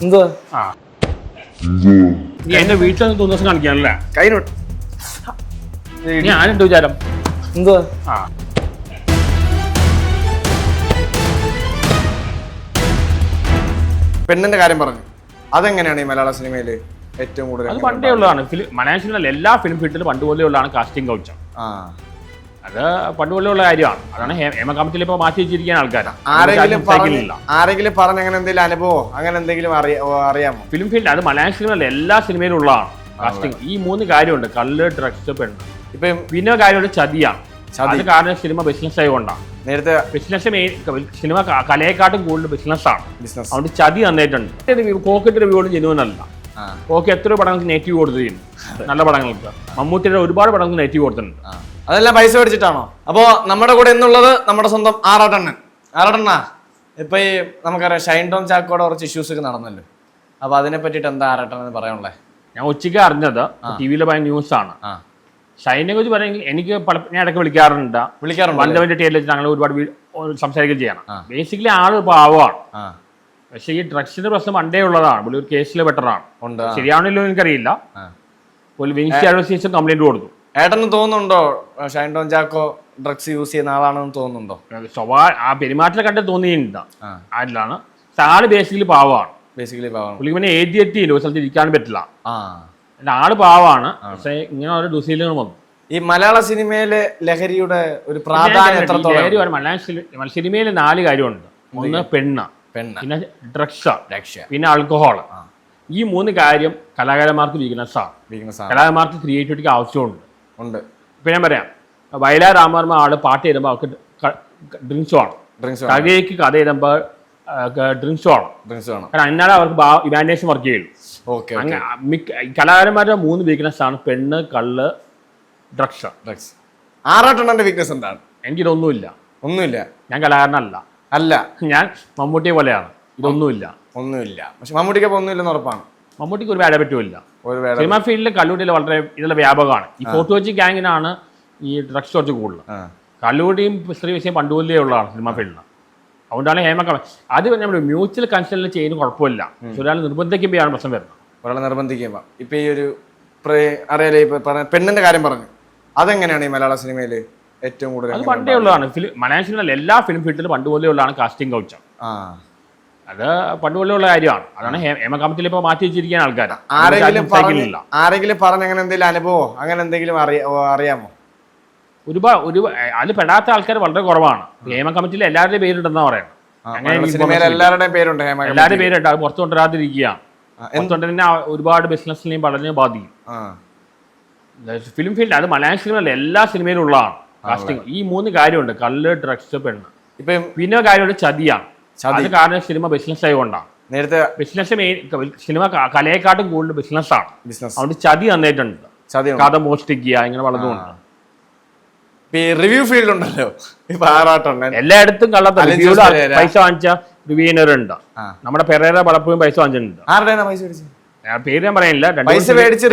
എന്തുവാ ആ. നീ എന്റെ വീട്ടിൽ നിന്ന് തോന്നുന്ന കാണിക്കാനല്ലേ? കൈനോട്ട്. ഞാനുണ്ട് വിചാരം? എന്തുവാ ആ. പെണ്ണിന്റെ കാര്യം പറഞ്ഞു. അതെങ്ങനെയാണ് ഈ മലയാള സിനിമയിൽ ഏറ്റവും കൂടുതൽ അത് പണ്ടേ ഉള്ളതാണ്. മലയാള മലയാളം സിനിമയിൽ എല്ലാ ഫിലിം ഫീൽഡിലും പണ്ട് പോലെയുള്ളതാണ് കാസ്റ്റിംഗ് കൗച്ചർ ആ. അത് പണ്ട് പോലെ ഉള്ള കാര്യമാണ്. അതാണ് ഹേമ കമ്മിറ്റിയിൽ ഇപ്പോൾ മാറ്റി വെച്ചിരിക്കുന്ന ആൾക്കാർ ആരെങ്കിലും പറഞ്ഞ് ആരെങ്കിലും പറഞ്ഞ അങ്ങനെ എന്തെങ്കിലും അനുഭവം അങ്ങനെ എന്തെങ്കിലും അറിയ അറിയാമോ? ഫിലിം ഫീൽഡ് അത് മലയാളം സിനിമയിൽ എല്ലാ സിനിമയിലും ഉള്ളതാണ്. കാസ്റ്റിംഗ് ഈ മൂന്ന് കാര്യമുണ്ട്. കല്ല് ഡ്രഗ്സ് പെണ്ണ്. ഇപ്പം പിന്നെ കാര്യമുണ്ട് ചതിയാണ്. ചതി. അത് കാരണം സിനിമ ബിസിനസ് ആയതുകൊണ്ടാണ്. നേരത്തെ ബിസിനസ് സിനിമ ക- കലയെക്കാട്ടും കൂടുതൽ ബിസിനസ്സാണ് ബിസിനസ് അതുകൊണ്ട് ചതി നന്നായിട്ടുണ്ട്. റിവ്യൂ കോക്കിന്റെ റിവ്യൂകളും ജനുവൻ അല്ല ആ. എത്ര പടങ്ങൾക്ക് നെഗറ്റീവ് കൊടുത്തിട്ടുണ്ട് നല്ല പടങ്ങൾക്ക്. മമ്മൂട്ടിയുടെ ഒരുപാട് പടങ്ങൾക്ക് നെഗറ്റീവ് കൊടുത്തിട്ടുണ്ട്. അതെല്ലാം പൈസ മേടിച്ചിട്ടാണോ? അപ്പോ നമ്മുടെ കൂടെ എന്നുള്ളത് നമ്മുടെ സ്വന്തം ആറാട്ടണ്ണൻ. ആറാട്ടണ്ണാ ഇപ്പൊ ഈ നമുക്കറിയാം ഷൈൻ ടോം ചാക്കോടെ കുറച്ച് ഇഷ്യൂസ് ഒക്കെ നടന്നല്ലോ. അപ്പൊ അതിനെ പറ്റിട്ട് എന്താ ആറാട്ടണെന്ന് പറയാനുള്ളത് ഞാൻ ഉച്ചയ്ക്ക് അറിഞ്ഞത് ടി ഭയങ്കര ന്യൂസ് ആണ്. ഷൈനെ കുറിച്ച് പറയുമെങ്കിൽ എനിക്ക് ഞാൻ ഇടയ്ക്ക് വിളിക്കാറുണ്ട്. വിളിക്കാറുണ്ട് വല്ലവന്റെ ടേലിൽ വെച്ച് ഞങ്ങൾ ഒരുപാട് സംസാരിക്കുകയും ചെയ്യണം. ബേസിക്കലി ആൾ പാവമാണ്. പക്ഷെ പക്ഷേ ഈ ഡ്രഗ്സിന്റെ പ്രശ്നം പണ്ടേ ഉള്ളതാണ്. പുള്ളി ഒരു ഉണ്ട് ആ. ശരിയാണല്ലോ എനിക്കറിയില്ല. ആ. വിങ്സ് അഡ്വസീസും കംപ്ലൈന്റ് കൊടുത്തു. ഏട്ടന് തോന്നുന്നുണ്ടോ ഷൈൻ ടോൺ ചാക്കോ ഡ്രഗ്സ് യൂസ് ചെയ്യുന്ന ആളാണെന്ന് തോന്നുന്നുണ്ടോ? സ്വഭാവ ആ പെരുമാറ്റം കണ്ട് തോന്നിയിട്ടുണ്ട്. ആരിലാണ്? ആൾ ബേസിക്കലി പാവമാണ്. ബേസിക്കലി പാവാണ് പുള്ളിക്ക് പിന്നെ എഴുതി എത്തിയില്ല ഒരു സ്ഥലത്ത് ഇരിക്കാൻ പറ്റില്ല. ആൾ പാവമാണ് പക്ഷേ ഇങ്ങനെ ഓരോ ദുശീലങ്ങൾ വന്നു. ഈ മലയാള സിനിമയിലെ ലഹരിയുടെ ഒരു പ്രാധാന്യം എത്രത്തോളം? മലയാള സിനിമയിൽ നാല് കാര്യമുണ്ട്. ഒന്ന് പെണ്ണ്. പെണ്ണ്. പിന്നെ ഡ്രഗ്സ് ഡ്രഗ്സ് പിന്നെ ആൽക്കഹോൾ ഈ മൂന്ന് കാര്യം കലാകാരന്മാർക്ക് വീക്ക്നെസ് ആണ് വീക്ക്നെസ് ആണ് കലാകാരന്മാർക്ക് ക്രിയേറ്റിവിറ്റിക്ക് ആവശ്യമുണ്ട്. ഉണ്ട്. പിന്നെ ഞാൻ പറയാം. വയലാർ രാമവർമ്മ ആൾ പാട്ട് ചെയ്യുമ്പോൾ അവർക്ക് ഡ്രിങ്ക്സ് വേണം. ഡ്രിങ്ക്സ് കഥയ്ക്ക് കഥ എഴുതുമ്പോൾ ഡ്രിങ്ക്സ് വേണം. ഡ്രിങ്ക്സ് വേണം. കാരണം എന്നാലേ അവർക്ക് ഇമാജിനേഷൻ വർക്ക് ചെയ്യുള്ളൂ. ഓക്കെ മിക്ക കലാകാരന്മാരുടെ മൂന്ന് വീക്ക്നെസ് ആണ് പെണ്ണ് കള്ള് ഡ്രഗ്സ് ഡ്രഗ്സ് ആറാട്ടെണ്ണന്റെ വീക്ക്നെസ് എന്താണ്? എനിക്കിതൊന്നുമില്ല. ഒന്നുമില്ല. ഞാൻ കലാകാരനല്ല. അല്ല. ഞാൻ മമ്മൂട്ടിയെ പോലെയാണ്. ഇതൊന്നുമില്ല. ഒന്നുമില്ല. പക്ഷെ മമ്മൂട്ടിക്ക് ഒന്നുമില്ലെന്ന് ഉറപ്പാണ്. മമ്മൂട്ടിക്ക് ഒരു വേല പറ്റുമില്ല സിനിമ ഫീൽഡിൽ കല്ലൂട്ടിയിൽ വളരെ ഇതിലെ വ്യാപകമാണ്. ഈ ഫോർട്ട് കൊച്ചി ഗ്യാങ്ങിനാണ് ഈ ഡ്രഗ്സ് കുറച്ച് കൂടുതൽ ആ. കല്ലൂടിയും സ്ത്രീ വിഷയം പണ്ടുപോലേ ഉള്ളതാണ് സിനിമ ഫീൽഡിൽ അതുകൊണ്ടാണ് ഹേമ കമ അത് നമ്മൾ മ്യൂച്വൽ കൺസേണിൽ ചെയ്യുന്ന കുഴപ്പമില്ല. ഒരാൾ നിർബന്ധിക്കുമ്പോഴാണ് പ്രശ്നം വരുന്നത്. ഒരാളെ നിർബന്ധിക്കുമ്പോൾ ഇപ്പൊ ഈ ഒരു അറിയാലേ ഇപ്പൊ പറഞ്ഞ പെണ്ണിന്റെ കാര്യം പറഞ്ഞു. അതെങ്ങനെയാണ് ഈ മലയാള സിനിമയിൽ ഏറ്റവും കൂടുതൽ അത് പണ്ടേ ഉള്ളതാണ്. മലയാള സിനിമയിൽ എല്ലാ ഫിലിം ഫീൽഡിലും പണ്ടുപോലെ ഉള്ളതാണ് കാസ്റ്റിംഗ് കൗച്ചം ആ. അത് പണ്ട് ഉള്ള കാര്യമാണ്. അതാണ് ഹേമകാമത്തിൽ ഇപ്പൊ മാറ്റി വെച്ചിരിക്കുന്ന ആൾക്കാർ ആരെങ്കിലും ആരെങ്കിലും പറഞ്ഞ അങ്ങനെ എന്തെങ്കിലും അനുഭവം? അങ്ങനെ എന്തെങ്കിലും അറിയാമോ? ഒരുപാട് ഒരു അതിൽ പെടാത്ത ആൾക്കാർ വളരെ കുറവാണ്. ഹേമ കമ്മിറ്റിയിൽ എല്ലാവരുടെയും പേരുണ്ടെന്നാ പറയുന്നത്. അങ്ങനെ ഇല്ല. എല്ലാവരുടെയും പേരുണ്ട് എല്ലാവരുടെയും പേരുണ്ട്. അത് പുറത്തു കൊണ്ടുവരാതിരിക്കുകയാണ്. പുറത്തു ഒരുപാട് ബിസിനസ്സിനെയും വളരെ ബാധിക്കും. ഫിലിം ഫീൽഡ് അത് മലയാളം സിനിമയിൽ എല്ലാ സിനിമയിലും ഉള്ളതാണ് കാസ്റ്റിംഗ് ഈ മൂന്ന് കാര്യമുണ്ട്. കല്ല് ഡ്രഗ്സ് പെണ്ണ്. ഇപ്പം പിന്നെ കാര്യമുണ്ട് ചതിയാണ്. ചതി. അത് കാരണം സിനിമ ബിസിനസ് ആയതുകൊണ്ടാണ്. നേരത്തെ ബിസിനസ് സിനിമ കലയെക്കാട്ടും കൂടുതൽ ബിസിനസ്സാണ് ബിസിനസ് അതുകൊണ്ട് ചതി നന്നായിട്ടുണ്ട് ചതി കഥ മോഷ്ടിക്കുക ഇങ്ങനെ വളർന്നുകൊണ്ട് റിവ്യൂ ഫീൽഡ് ഉണ്ടല്ലോ. എല്ലായിടത്തും കള്ളത്തല്ല. പൈസ വാങ്ങിച്ച റിവ്യൂനർ ഉണ്ട്. നമ്മുടെ പെരേര പലപ്പോഴും പൈസ വാങ്ങിച്ചിട്ടുണ്ട്. പേര് ഞാൻ പറയുന്നില്ല പൈസ മേടിച്ച്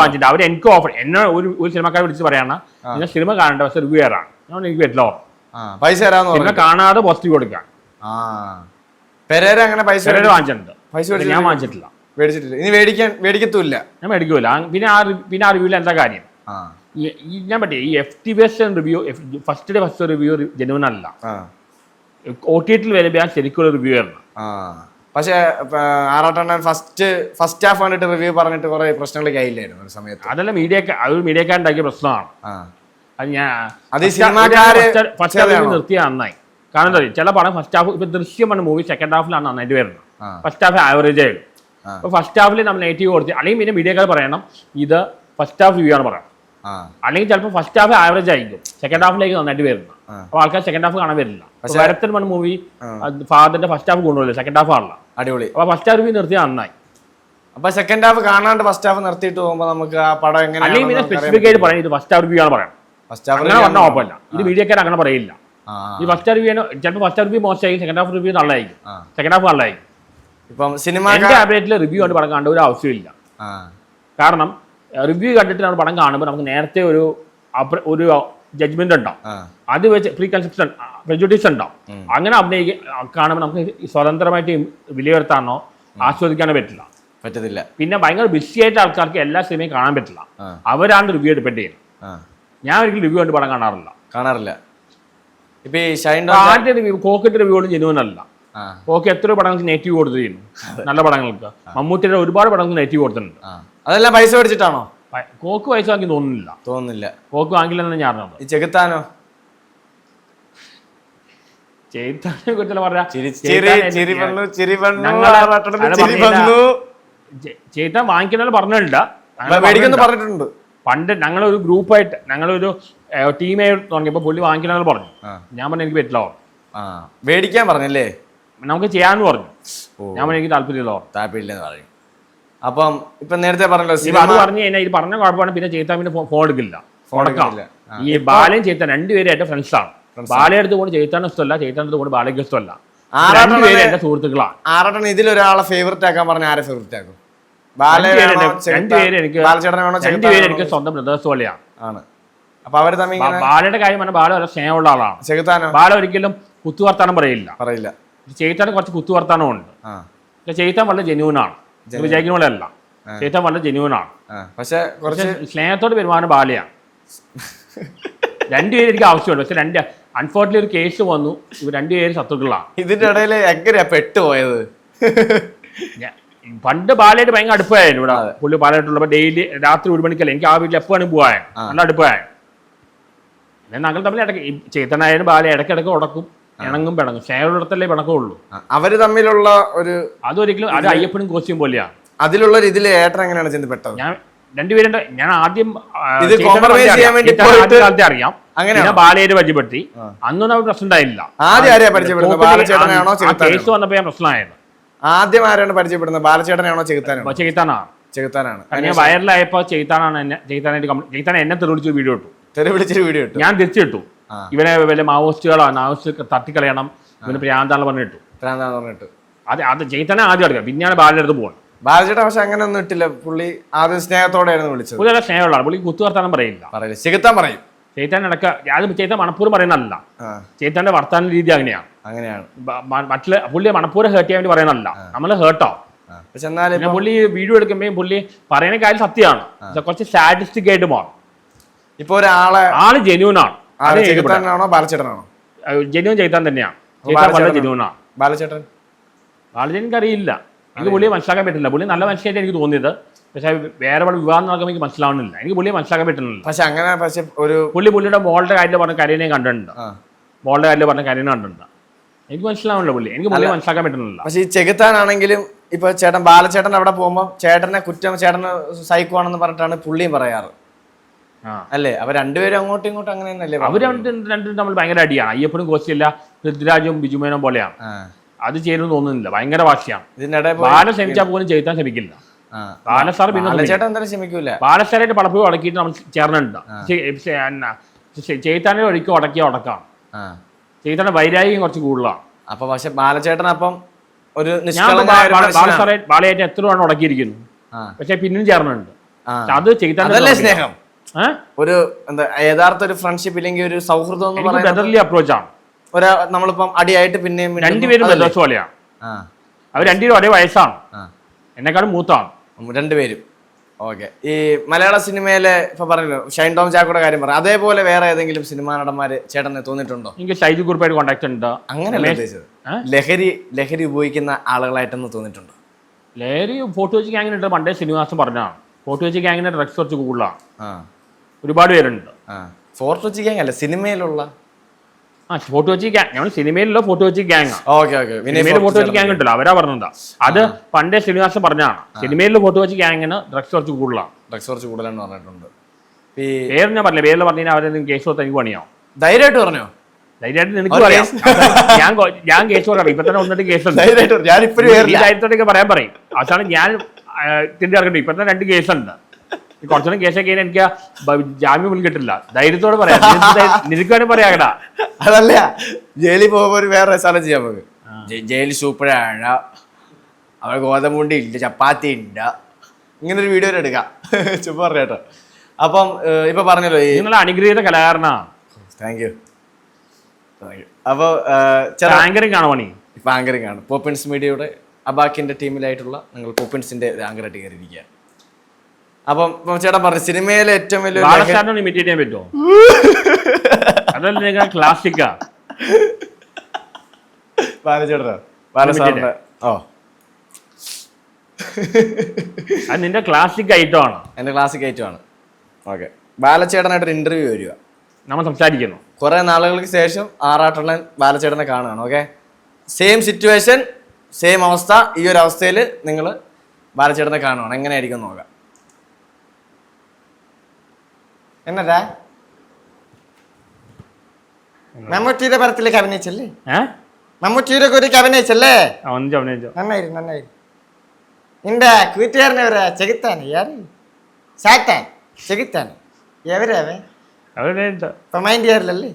വാങ്ങിച്ചിട്ടുണ്ട്. അവർ എനിക്ക് ഓഫർ എന്നെ ഒരു ഒരു സിനിമക്കാരെ വിളിച്ച് പറയാണ് നിങ്ങൾ സിനിമ കാണണ്ട പക്ഷെ റിവ്യൂ ഞാൻ എനിക്ക് പറ്റില്ല ഓഫർ പൈസ സിനിമ കാണാതെ പോസിറ്റീവ് കൊടുക്കാൻ. ആ. പെരേര അങ്ങനെ പൈസ പെരേര വാങ്ങിച്ചിട്ടുണ്ട്. പൈസ മേടിച്ചിട്ട് ഞാൻ വാങ്ങിച്ചിട്ടില്ല. മേടിച്ചിട്ടില്ല. ഇനി മേടിക്കാൻ മേടിക്കത്തുമില്ല ഞാൻ മേടിക്കൂല. പിന്നെ ആ പിന്നെ ആ റിവ്യൂൽ എന്താ കാര്യം? ഞാൻ പറ്റേ ഈ F T base review first day first review genuine അല്ല. ഒ ടി ടിയിൽ വരുമ്പോൾ ഞാൻ ശരിക്കുള്ള റിവ്യൂ ആയിരുന്നു. പക്ഷേ ആറാട്ടെണ്ണൻ ഫസ്റ്റ് ഫസ്റ്റ് ഹാഫ് കണ്ടിട്ട് റിവ്യൂ പറഞ്ഞിട്ട് കുറെ പ്രശ്നങ്ങളൊക്കെ ആയില്ലായിരുന്നു ഒരു സമയത്ത്. അതെല്ലാം മീഡിയ അത് മീഡിയക്കാരുണ്ടാക്കിയ പ്രശ്നമാണ്. അത് ഞാൻ അത് സിനിമാക്കാര് നിർത്തിയ നന്നായി. കാരണം എന്താ? ചില പടം ഫസ്റ്റ് ഹാഫ് ഇപ്പൊ ദൃശ്യമാണ് മൂവി സെക്കൻഡ് ഹാഫിലാണ് നന്നായിട്ട് വരുന്നത്. ഫസ്റ്റ് ഹാഫ് ആവറേജ് ആയിരുന്നു അപ്പൊ ഫസ്റ്റ് ഹാഫിൽ നമ്മൾ നെഗറ്റീവ് കൊടുത്ത് അല്ലെങ്കിൽ പിന്നെ മീഡിയക്കാർ പറയണം ഇത് ഫസ്റ്റ് ഹാഫ് വ്യൂ ആണ് പറയണം അല്ലെങ്കിൽ ചിലപ്പോൾ ഫസ്റ്റ് ഹാഫ് ആവറേജ് ആയിരിക്കും. സെക്കൻഡ് ഹാഫിലേക്ക് നന്നായിട്ട് വരുന്നത്. അപ്പൊ ആൾക്കാർ സെക്കൻഡ് ഹാഫ് കാണാൻ വരില്ല. വരത്തൻ മൺ മൂവി ഫാദറിന്റെ ഫസ്റ്റ് ഹാഫ് കൊണ്ടുപോയില്ല സെക്കൻഡ് ഹാഫ് ആണല്ലോ അടിപൊളി. അപ്പൊ ഫസ്റ്റ് ഹാഫ് നിർത്തിയാൽ നിർത്തിയ നന്നായി. അപ്പൊ സെക്കൻഡ് ഹാഫ് കാണാണ്ട് ഫസ്റ്റ് ഹാഫ് നിർത്തിയിട്ട് പോകുമ്പോൾ നമുക്ക് ആ പടം എങ്ങനെ അല്ലെങ്കിൽ പിന്നെ സ്പെസിഫിക് ആയിട്ട് പറയാം ഇത് ഫസ്റ്റ് ഹാഫ് റിവ്യൂ ആണ് പറയാം. ഫസ്റ്റ് ഹാഫ് അങ്ങനെ പറഞ്ഞാൽ ഓപ്പല്ല ഇത് മീഡിയക്കാർ അങ്ങനെ പറയില്ല. ഈ ഫസ്റ്റ് റിവ്യൂ ചിലപ്പോൾ ഫസ്റ്റ് റിവ്യൂ മോശമായിരിക്കും സെക്കൻഡ് ഹാഫ് റിവ്യൂ നല്ലതായിരിക്കും. സെക്കൻഡ് ഹാഫ് നല്ലതായിരിക്കും. ഇപ്പം സിനിമ എന്റെ ആവറേജിൽ റിവ്യൂ കണ്ട് പടം കാണേണ്ട ഒരു ആവശ്യമില്ല. കാരണം റിവ്യൂ കണ്ടിട്ട് നമ്മൾ പടം കാണുമ്പോൾ നമുക്ക് നേരത്തെ ഒരു ഒരു ജഡ്ജ്മെന്റ് ഉണ്ടാവും. അത് വെച്ച് പ്രീ കൺസെപ്ഷൻ പ്രജുഡീസ് ഉണ്ടാവും. അങ്ങനെ അഭിനയിക്ക കാണുമ്പോൾ നമുക്ക് സ്വതന്ത്രമായിട്ട് വിലയിരുത്താനോ ആസ്വദിക്കാനോ പറ്റില്ല. പറ്റത്തില്ല. പിന്നെ ഭയങ്കര ബിസി ആയിട്ട് ആൾക്കാർക്ക് എല്ലാ സിനിമയും കാണാൻ പറ്റില്ല. അവരാണ് റിവ്യൂ ഡിപ്പെൻഡ് ചെയ്യുന്നത്. ഞാൻ ഒരിക്കലും റിവ്യൂ കണ്ട് പടം കാണാറില്ല. കാണാറില്ല. ഇപ്പൊ ഈ ഷൈൻ ഇപ്പൊ ഡോൺ ആദ്യത്തെ റിവ്യൂ കോക്കിന്റെ റിവ്യൂകളും ജെനുവൻ അല്ല. ആ. കോക്ക് എത്രയോ പടങ്ങൾക്ക് നെഗറ്റീവ് കൊടുത്തിരുന്നു. നല്ല പടങ്ങൾക്ക്. മമ്മൂട്ടിയുടെ ഒരുപാട് പടങ്ങൾക്ക് നെഗറ്റീവ് കൊടുത്തിട്ടുണ്ട്. അതെല്ലാം പൈസ മേടിച്ചിട്ടാണോ? കോക്ക് പൈസ വാങ്ങി തോന്നുന്നില്ല. തോന്നുന്നില്ല. കോക്ക് വാങ്ങില്ലെന്ന് ഞാൻ അറിഞ്ഞത് ഈ ചെകുത്താനോ? ചെയ്താനെ കുറിച്ച് പറഞ്ഞ. ചിരി ചിരി ചിരി വന്നു ചിരി വന്നു ഞങ്ങൾ ആറാട്ടത്തിന് അത് ചിരി പറഞ്ഞില്ല. വന്നു. ചെയ്താൻ വാങ്ങിക്കുന്ന പറഞ്ഞില്ല. മേടിക്കുന്നു പറഞ്ഞിട്ടുണ്ട്. പണ്ട് ഞങ്ങളൊരു ഗ്രൂപ്പായിട്ട് ഞങ്ങളൊരു ടീമായി തുടങ്ങിയപ്പോൾ പുള്ളി വാങ്ങിക്കണമെന്ന് പറഞ്ഞു. ഞാൻ പറഞ്ഞു എനിക്ക് പറ്റില്ല മേടിക്കാൻ പറഞ്ഞല്ലേ? നമുക്ക് ചെയ്യാന്ന് പറഞ്ഞു. ഞാൻ പറഞ്ഞു എനിക്ക് താല്പര്യമില്ല താല്പര്യമില്ലെന്ന് പറഞ്ഞു. അപ്പം ഇപ്പൊ നേരത്തെ പറഞ്ഞല്ലോ അത് പറഞ്ഞു കഴിഞ്ഞാൽ ഇത് പറഞ്ഞ കുഴപ്പമാണ് പിന്നെ ചേത്താമിന്റെ ഫോൺ എടുക്കില്ല. ഈ ബാലയും ചേത്താൻ രണ്ടുപേരും എന്റെ ഫ്രണ്ട്സാണ് ആണ്. എടുത്ത് കൊണ്ട് ചേത്താൻ ഇഷ്ടമല്ല ചേത്താൻ അടുത്ത് കൊണ്ട് ബാലയ്ക്ക് ഇഷ്ടമല്ല. രണ്ടുപേരും എന്റെ സുഹൃത്തുക്കളാണ്. ആറട്ടൻ ഇതിലൊരാളെ ഫേവററ്റ് ആക്കാൻ പറഞ്ഞ ആരെ ഫേവററ്റ് ആക്കും? രണ്ടുപേരും എനിക്ക് രണ്ടുപേരും എനിക്ക്? സ്വന്തം ബ്രദേഴ്സ് പോലെയാണ്. ആണ്. അപ്പൊ അവർ തമ്മിൽ ബാലയുടെ കാര്യം പറഞ്ഞാൽ ബാല വളരെ സ്നേഹമുള്ള ആളാണ്. ചെകുത്താനോ? ബാല ഒരിക്കലും കുത്തുവർത്താനം പറയില്ല. പറയില്ല. ചെയ്ത്താൻ കുറച്ച് കുത്തുവർത്താനമുണ്ട് പക്ഷെ ചെയ്താൻ വളരെ ജെന്യൂനാണ് വിചാരിക്കുന്ന പോലെ അല്ല ചെയ്താൻ വളരെ ജെന്യൂനാണ് ആണ്. പക്ഷെ കുറച്ച് സ്നേഹത്തോട് പെരുമാറുന്ന ബാലയാണ്. രണ്ടുപേരും എനിക്ക് ആവശ്യമുണ്ട്. പക്ഷെ രണ്ട് അൺഫോർച്ചുനേറ്റ്ലി ഒരു കേസ് വന്നു. ഇവർ രണ്ടുപേരും ശത്രുക്കളാണ്. ഇതിന്റെ ഇടയിൽ എങ്ങനെയാ പെട്ടുപോയത്? പണ്ട് ബാലയായിട്ട് ഭയങ്കര അടുപ്പമായിരുന്നു ഇവിടെ. പുള്ളി ബാലയായിട്ടുള്ളപ്പോൾ ഡെയിലി രാത്രി ഒരു മണിക്കല്ല. എനിക്ക് ആ വീട്ടിൽ എപ്പോഴാണ് പോവാൻ. നല്ല അടുപ്പമായ പിന്നെ ഞങ്ങൾ തമ്മിൽ ഇടയ്ക്ക് ഈ ചേത്തനായാലും ബാല ഇടയ്ക്കിടയ്ക്ക് ഉടക്കും ഇണങ്ങും പിണങ്ങും. സ്നേഹമുള്ളിടത്തല്ലേ പിണക്കമുള്ളൂ. ആ, അവർ തമ്മിലുള്ള ഒരു അതൊരിക്കലും അത് അയ്യപ്പനും കോശിയും പോലെയാണ് അതിലുള്ള ഒരു ഏട്ടൻ എങ്ങനെയാണ് ചെന്ന് പെട്ടത്? ഞാൻ രണ്ടുപേരും ഞാൻ ആദ്യം ഇത് compromise ചെയ്യാൻ അറിയാം. വേണ്ടി പോയിട്ട് കാലത്തെ അറിയാം. അങ്ങനെയാണോ? ഞാൻ ബാലയെ പരിചയപ്പെടുത്തി. അന്നൊന്നും അവർ പ്രശ്നം ഉണ്ടായില്ല. ആദ്യം ആരെയാ പരിചയപ്പെടുന്നത്? ആ കേസ് ചെകുത്താനാണോ? വന്നപ്പോ ഞാൻ പ്രശ്നമായത്. ആദ്യം ആരാണ് പരിചയപ്പെടുന്നത്? ബാലചേട്ടനാണോ ചെകുത്താനാണോ? അപ്പൊ ചെയ്താനാണ് ചെകുത്താനാണ്. ഞാൻ വൈറലായപ്പോ ചെയ്താനാണ് എന്നെ ചെയ്താനായിട്ട് കംപ്ലൈ- ചെയ്താൻ എന്നെ തെളിവിച്ച് വീഡിയോ ഇട്ടു. തെറി വിളിച്ചൊരു വീഡിയോ ഇട്ടു. ഞാൻ തിരിച്ചിട്ടു. ഇവനെ വല്ല മാവോയിസ്റ്റുകളാണ് മാവോയിസ്റ്റ് തട്ടിക്കളയണം. ഇവന് പ്രാന്താണെന്ന് പറഞ്ഞിട്ടു. ഭ്രാന്താന്ന് പറഞ്ഞിട്ട്. അത് അത് ചെയ്താനെ ആദ്യം എടുക്കാം. പിന്നെയാണ് ബാലിന്റെ അടുത്ത് പോകണം ബാലചേട്ടൻ പക്ഷെ അങ്ങനെ ഒന്നും ഇട്ടില്ല. പുള്ളി ആദ്യം സ്നേഹത്തോടെയായിരുന്നു വിളിച്ചത്. പുള്ളി നല്ല സ്നേഹമുള്ളതാണ്. പുള്ളി കുത്തുവർത്താനം പറയില്ല. പറയില്ല. ചെകുത്താൻ പറയും. ചേത്താൻ ഇടക്ക അത് ചെയ്താൻ മണപ്പൂർ പറയുന്നതല്ല. ചേത്താന്റെ വർത്താന രീതി അങ്ങനെയാണ്. അങ്ങനെയാണ്. മറ്റുള്ള പുള്ളി മണപ്പൂരം ഹേർട്ട് ചെയ്യാൻ വേണ്ടി പറയുന്നതല്ല. നമ്മൾ ഹേർട്ടോ പക്ഷെ എന്നാലും പുള്ളി വീഡിയോ എടുക്കുമ്പോൾ പുള്ളി പറയുന്ന കാര്യം സത്യമാണ്. കുറച്ച് സാറ്റിസ്റ്റിക് ആയിട്ട് മാറും. ഇപ്പൊ ഒരാളെ ആൾ ജെന്യൂൺ ആണ് ചേട്ടനാണോ? ബാലചേട്ടനാണോ? ജെന്യൂൺ ചേത്താൻ തന്നെയാണ് വളരെ ആണ് ബാലചേട്ടൻ? ആളെ എനിക്കറിയില്ല. എനിക്ക് പുള്ളിയെ മനസ്സിലാക്കാൻ പറ്റില്ല. പുള്ളി നല്ല മനുഷ്യനായിട്ട് എനിക്ക് തോന്നിയത്. പക്ഷെ വേറെ പല വിവാഹം നടക്കുമ്പോൾ എനിക്ക് മനസ്സിലാവുന്നില്ല. എനിക്ക് പുള്ളിയെ മനസ്സിലാക്കാൻ പറ്റുന്നില്ല. പക്ഷെ അങ്ങനെ പക്ഷെ ഒരു പുള്ളി പുള്ളിയുടെ മോളുടെ കാര്യത്തിൽ പറഞ്ഞ കരീനെ കണ്ടിട്ടുണ്ട്. മോളുടെ കാര്യത്തിൽ പറഞ്ഞ കരീനെ കണ്ടിട്ടുണ്ട്. എനിക്ക് മനസ്സിലാവുന്നില്ല പുള്ളി. എനിക്ക് പുള്ളിയെ മനസ്സിലാക്കാൻ പറ്റുന്നില്ല. പക്ഷെ ഈ ചെകുത്താനാണെങ്കിലും ഇപ്പൊ ചേട്ടൻ ബാലചേട്ടൻ അവിടെ പോകുമ്പോൾ ചേട്ടനെ കുറ്റം ചേട്ടന് സൈക്കോ ആണെന്ന് പറഞ്ഞിട്ടാണ് പുള്ളിയും പറയാറ്. അല്ലേ? അപ്പൊ രണ്ടുപേരും അങ്ങോട്ടും ഇങ്ങോട്ടും അങ്ങനെ അല്ലേ അവർ രണ്ടും രണ്ടും തമ്മിൽ ഭയങ്കര അടിയാണ്. അയ്യപ്പനും കോശിയല്ല പൃഥ്വിരാജും ബിജുമേനും പോലെയാണ്. അത് ചെയ്യുന്നു തോന്നുന്നില്ല. ഭയങ്കര വാശിയാണ്. ബാല ശ്രമിച്ചാൽ പോലും ചെയ്താൻ ശ്രമിക്കില്ല. ആ. ബാല സാർ പിന്നെ ശ്രമിക്കൂല ബാലസാരായിട്ട് പലപ്പോഴും ഉടക്കിയിട്ട് നമ്മൾ ചേർന്നിട്ടുണ്ട്. ചെയ്താനെ ഒഴിക്കും ഉടക്കിയ ഉടക്കാണ് ആ. ചെയ്താന്റെ വൈരാഗ്യം കുറച്ച് കൂടുതലാണ്. അപ്പൊ പക്ഷെ ബാലചേട്ടൻ അപ്പം ഒരു. ബാലസാറെ ബാലയായിട്ട് എത്ര തവണ ഉടക്കിയിരിക്കുന്നു പക്ഷെ പിന്നെയും ചേർന്നുണ്ട് ആ. അത് ചേത്താൻ സ്നേഹം? ഒരു എന്താ യഥാർത്ഥ ഒരു ഫ്രണ്ട്ഷിപ്പ് ഇല്ലെങ്കിൽ ഒരു സൗഹൃദം എന്ന് പറയുന്നത് അപ്രോച്ച് ആണ്. ഒരാ നമ്മളിപ്പം അടിയായിട്ട് മിണ്ടുന്നു. രണ്ടുപേരും? ബ്രദേഴ്സ് പോലെയാണ്. അവർ രണ്ടുപേരും ഒരേ വയസ്സാണ്. എന്നെക്കാളും മൂത്താണ്. രണ്ടുപേരും. ഓക്കെ. ഈ മലയാള സിനിമയിലെ ഇപ്പൊ പറഞ്ഞല്ലോ ഷൈൻ ടോം ചാക്കോടെ കാര്യം പറഞ്ഞു അതേപോലെ വേറെ ഏതെങ്കിലും സിനിമാ നടന്മാര് ചേട്ടനെ തോന്നിയിട്ടുണ്ടോ? എനിക്ക് ഷൈജു ഗ്രൂപ്പായിട്ട് കോൺടാക്ട് ഉണ്ട്. അങ്ങനെ ലഹരി ലഹരി ഉപയോഗിക്കുന്ന ആളുകളായിട്ടൊന്ന് തോന്നിയിട്ടുണ്ടോ? ലഹരി ഫോട്ടോ വെച്ച് ഗ്യാങ്ങിനുണ്ട് പണ്ടേ ശ്രീനിവാസം പറഞ്ഞതാണ്. ഫോട്ടോ വെച്ച് ഗ്യാങ്ങിന്റെ ഡ്രഗ്സ് കുറച്ച് കൂടുതലാണ് ഒരുപാട് പേരുണ്ട്. ഫോർട്ട് കൊച്ചി ഗ്യാങ് അല്ല? സിനിമയിലുള്ള? ആ ഫോട്ടോ വെച്ച് ഗ്യാങ് ഞങ്ങൾ സിനിമയിലുള്ള ഫോട്ടോ വെച്ച് ഗ്യാങ് സിനിമയിലെ സിനിമയിൽ ഫോട്ടോ വെച്ച് ഗ്യാങ് ഉണ്ടല്ലോ അവരാ പറഞ്ഞതാ. അത് പണ്ടേ ശ്രീനിവാസൻ പറഞ്ഞതാണ്. സിനിമയിലെ ഫോട്ടോ വെച്ച് ഗ്യാങ്ങിന് ഡ്രഗ്സ് കുറച്ച് കൂടുതലാണ്. ഡ്രഗ്സ് കുറച്ച് കൂടുതലാണ് പറഞ്ഞിട്ടുണ്ട്. പേര് ഞാൻ പറഞ്ഞില്ല? പേരിൽ പറഞ്ഞാൽ അവരെ കേസ് കൊടുത്ത് എനിക്ക് പണിയാവും. ധൈര്യമായിട്ട് പറഞ്ഞോ? ധൈര്യമായിട്ട് നിനക്ക് ഒരു പറയാം. ഞാൻ ഞാൻ കേസ് പറയാം ഇപ്പൊ തന്നെ ഒന്നിട്ട് കേസ് പറയാൻ പറയും. അവസാനം ഞാൻ തിരിച്ചു ഇറക്കട്ടെ ഇപ്പൊ തന്നെ രണ്ട് കേസുണ്ട്. കുറച്ചുകൂടെ കേസൊക്കെ കഴിഞ്ഞാൽ എനിക്ക് ജാമ്യം പോലും കിട്ടില്ല. ധൈര്യത്തോട് പറയാം. നിനക്ക് വേണേ പറയാകടാ അതല്ല ജയിലിൽ പോകുമ്പോ ഒരു വേറെ സ്ഥലം ചെയ്യാൻ നമുക്ക് ജയിലിൽ സൂപ്പറാണ് അവിടെ ഗോതമ്പുണ്ടി ഇല്ല ചപ്പാത്തി ഉണ്ട് ഇങ്ങനെ ഒരു വീഡിയോ എടുക്കാം. ചുമ്മാ പറഞ്ഞേട്ടോ അപ്പം ഇപ്പൊ പറഞ്ഞല്ലോ നിങ്ങൾ അനുഗ്രഹീത കലാകാരനാ. താങ്ക് യു അപ്പൊ ഏഹ്, ചെറ ആങ്കറിംഗ് ആണോ പണി? ഇപ്പൊ ആങ്കറിംഗ് ആണ്. പോപ്പിൻസ് മീഡിയയുടെ അബാക്കിന്റെ ടീമിലായിട്ടുള്ള നിങ്ങൾ പോപ്പിൻസിന്റെ ആങ്കറായിട്ട് കയറിയിരിക്കുക അപ്പം ചേട്ടൻ പറഞ്ഞു സിനിമയിലെ ഏറ്റവും വലിയ ഇമിറ്റേറ്റ് ചെയ്യാൻ പറ്റുമോ? അതല്ല ക്ലാസിക്കാ ബാലചേട്ടനോ? ബാലസാറിന്റെ ഓ. അത് നിന്റെ ക്ലാസിക് ഐറ്റം ആണ്. എന്റെ ക്ലാസ്സിക് ഐറ്റമാണ് ഓക്കെ. ബാലചേട്ടനായിട്ടൊരു ഇന്റർവ്യൂ വരിക. നമ്മൾ സംസാരിക്കുന്നു. കുറേ നാളുകൾക്ക് ശേഷം ആറാട്ടണ്ണൻ ബാലചേട്ടനെ കാണുകയാണ് ഓക്കെ? സെയിം സിറ്റുവേഷൻ സെയിം അവസ്ഥ ഈ ഒരു അവസ്ഥയിൽ നിങ്ങൾ ബാലചേട്ടനെ കാണുകയാണ്. എങ്ങനെയായിരിക്കും നോക്കാം. എന്നതാ മമ്മൂട്ടിയുടെ പടത്തിലേക്ക് അഭിനയിച്ചല്ലേ മമ്മൂട്ടിയുടെ കൂരിക്ക് അഭിനയിച്ചല്ലേ നന്നായി നന്നായി നിന്റെ കൂട്ടുകാരനെ ഒരു ചെകുത്താണ് യാര് സാത്താൻ ചെകുത്താണ് എവരാവേ ഇപ്പൊ മൈൻഡ് ചെയ്യാറില്ലല്ലേ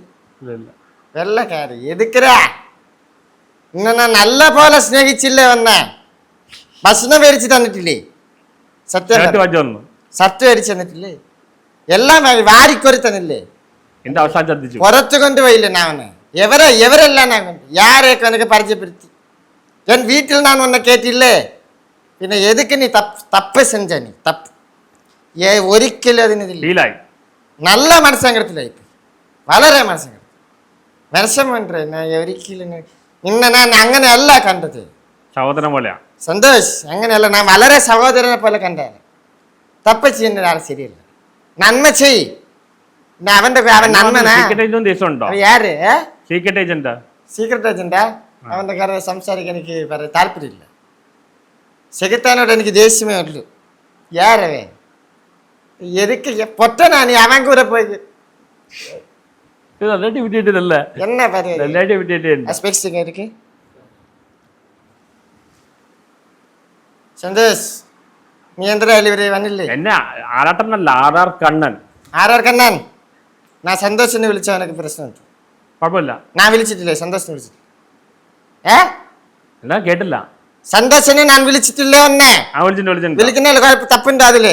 വെള്ളക്കാരി എതുക്കരാ ഇന്നെ നല്ല പോലെ സ്നേഹിച്ചില്ലേ ഒന്ന് ഭക്ഷണം മേടിച്ച് തന്നിട്ടില്ലേ സത്യം സത്യം മേടിച്ച് തന്നിട്ടില്ലേ എല്ലാം വാരി- വാരിക്കൊരു തന്നില്ലേ എന്റെ അവസാനം ശ്രദ്ധിച്ചു പുറത്തു കൊണ്ടുപോയില്ലേ ഞാൻ അവനെ എവരെ എവരെല്ലാം ഞാൻ കൊണ്ട് யாரைയൊക്കെ എനിക്ക് പരിചയപ്പെടുത്തി എൻ വീട്ടിൽ ഞാൻ ഒന്നെ കേട്ടില്ലേ പിന്നെ എതുക്ക് നീ തപ്പ് തപ്പ് സെഞ്ച നീ തപ്പ് ഏ ഒരിക്കലും അതിനിതില്ല ഫീലായി നല്ല മനസ്സങ്കടത്തിലായി വളരെ മനസ്സങ്കടം മനസ്സമുണ്ട് ഞാൻ ഒരിക്കലും നി- നിന്നെ ഞാൻ അങ്ങനെയല്ല കണ്ടത് സഹോദരൻ പോലെയാ സന്തോഷ് അങ്ങനെയല്ല ഞാൻ വളരെ സഹോദരനെ പോലെ കണ്ടാണ് തപ്പ് ചെയ്യുന്ന ഒരാൾ ശരിയല്ല నన్మ చెయ్యి అవన్ అవన్ నన్మనా సీక్రెట్ ఏజెంట్ తీసుంటో యారు సీక్రెట్ ఏజెంటా സീക്രട്ട് ഏജന്റാ അവൻ്റെ കാരണം സംസാരിക്കാൻ എനിക്ക് പറയാൻ താല്പര്യമില്ല സെക്രട്ടറിനോട് എനിക്ക് ദേഷ്യമേ ഉള്ളൂ യാരവേ എനിക്ക് പൊട്ടനാണ് അവൻ കൂടെ പോയി എന്നാ പറയാ സന്തോഷ് നീ ഇവർ വന്നില്ലേ? എന്നെ ആറാട്ടനല്ല ആറാർ കണ്ണൻ. ആരാർ കണ്ണൻ. ഞാൻ സന്തോഷിനെ വിളിച്ച എനിക്ക് പ്രശ്നമുണ്ട് കുഴപ്പമില്ല. ഞാൻ വിളിച്ചിട്ടില്ലേ? സന്തോഷിനെ വിളിച്ചിട്ട്. ഏ? എന്നാ കേട്ടില്ല. സന്തോഷിനെ ഞാൻ വിളിച്ചിട്ടില്ലേ ഒന്നേ ആ വിളിച്ചിട്ടുണ്ട് വിളിച്ചിട്ടുണ്ട്. വിളിക്കുന്നതിൽ കുഴപ്പം തപ്പുണ്ടോ അതിൽ.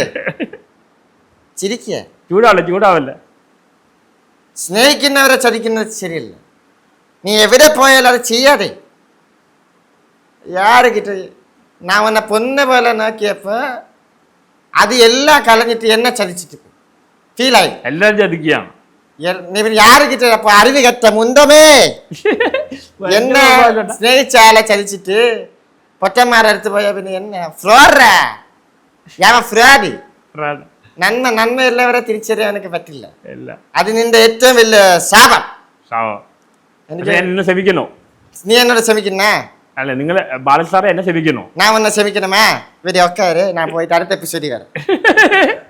ചിരിക്കുക ചൂടാവല്ലേ ചൂടാവല്ലേ. സ്നേഹിക്കുന്നവരെ ചതിക്കുന്നത് ശരിയല്ല. നീ എവിടെ പോയാലും അത് ചെയ്യാതെ. കിട്ടി നാ ഉന്നെ പൊന്നെ പോലെ നോക്കിയപ്പോ അത് എല്ലാം കളഞ്ഞിട്ട് എന്നെ ചതിച്ചിട്ട് ഫീലായി എല്ലാരും ചതിക്കുകയാണ് നീ യാര് കിട്ടിയ അപ്പൊ അറിവ് കെട്ട മുണ്ടമേ എന്നെ സ്നേഹിച്ച ആളെ ചതിച്ചിട്ട് പൊറ്റന്മാരുടെ അടുത്ത് പോയാ പിന്നെ എന്നെ ഫ്ലോറാ ഞാൻ ഫ്രോഡ് നന്മ നന്മയുള്ളവരെ തിരിച്ചറിയാൻ എനിക്ക് പറ്റില്ല ഇല്ല അത് നിന്റെ ഏറ്റവും വലിയ ശാപം. സാവോ എനിക്ക് എന്നെ ശപിക്കുന്നു നീ എന്നോട് ക്ഷമിക്കുന്നേ അല്ല നിങ്ങൾ ബാലൻ സാറെ എന്നെ ക്ഷമിക്കുന്നു. ഞാൻ ഒന്ന് ക്ഷമിക്കണമേ. ഇവരെയൊക്കെ ഞാൻ പോയിട്ട് അടുത്ത എപ്പിസോഡി വരാം.